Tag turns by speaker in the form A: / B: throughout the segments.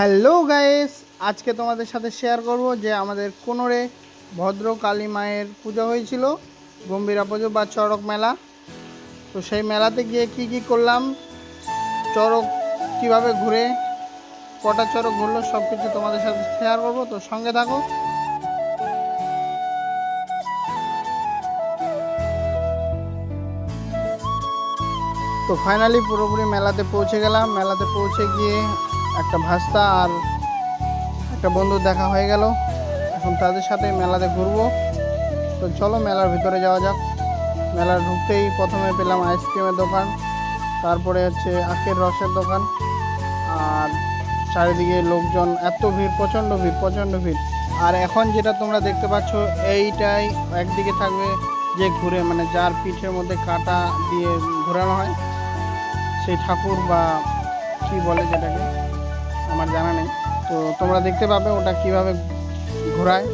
A: Hello guys, আজকে তোমাদের সাথে শেয়ার করব যে আমাদের কোনোরে ভদ্র কালী মায়ের পুজো হয়েছিল, গম্ভীরা পুজো বা চড়ক মেলা। তো সেই মেলাতে গিয়ে কি কি করলাম, চড়ক কীভাবে ঘুরে, কটা চড়ক ঘুরলো সব কিছু তোমাদের সাথে শেয়ার করব, তো সঙ্গে থাকো। তো ফাইনালি পুরোপুরি মেলাতে পৌঁছে গেলাম, মেলাতে পৌঁছে গিয়ে একটা ভাস্তা আর একটা বন্ধু দেখা হয়ে গেল। এখন তাদের সাথে মেলাতে ঘুরবো। তো চলো মেলার ভিতরে যাওয়া যাক। মেলার ঢুকতেই প্রথমে পেলাম আইসক্রিমের দোকান, তারপরে হচ্ছে আখের রসের দোকান আর চারিদিকে লোকজন, এত ভিড়, প্রচণ্ড ভিড় প্রচণ্ড ভিড়। আর এখন যেটা তোমরা দেখতে পাচ্ছ, এইটাই একদিকে থাকবে যে ঘুরে মানে যার পিঠের মধ্যে কাটা দিয়ে ঘোরানো হয়, সেই ঠাকুর বা কি বলে যেটাকে? আমার জানা নেই। তো তোমরা দেখতে পাবে ওটা কীভাবে ঘোরায়।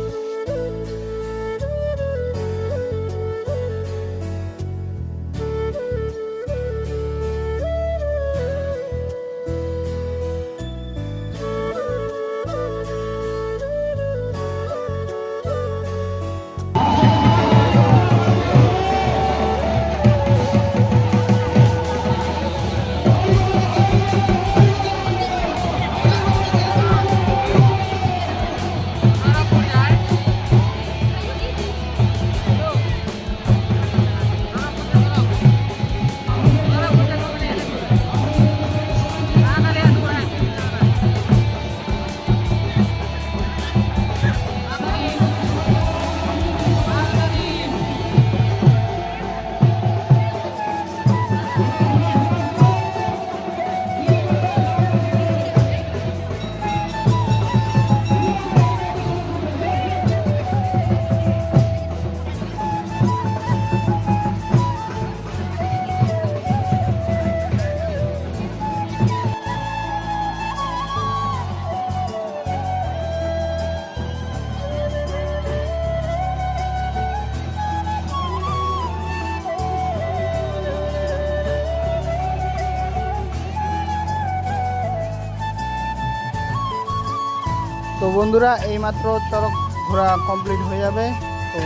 A: তো বন্ধুরা, এইমাত্র চড়ক ঘোরা কমপ্লিট হয়ে যাবে। তো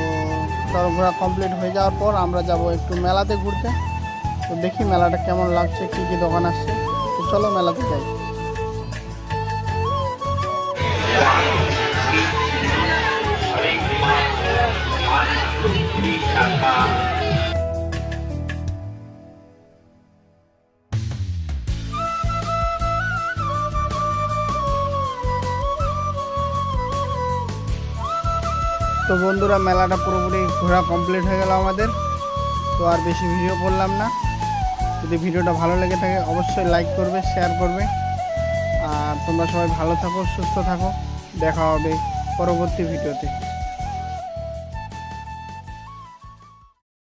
A: চড়ক ঘোরা কমপ্লিট হয়ে যাওয়ার পর আমরা যাব একটু মেলাতে ঘুরতে। তো দেখি মেলাটা কেমন লাগছে, কী কী দোকান আসছে তো চলো মেলাতে যাই। তো বন্ধুরা, মেলাটা পুরোপুরি ঘোরা কমপ্লিট হয়ে গেল আমাদের। তো আর বেশি ভিডিও করলাম না। যদি ভিডিওটা ভালো লেগে থাকে, অবশ্যই লাইক করবে শেয়ার করবে। আর তোমরা সবাই ভালো থাকো, সুস্থ থাকো। দেখা হবে পরবর্তী ভিডিওতে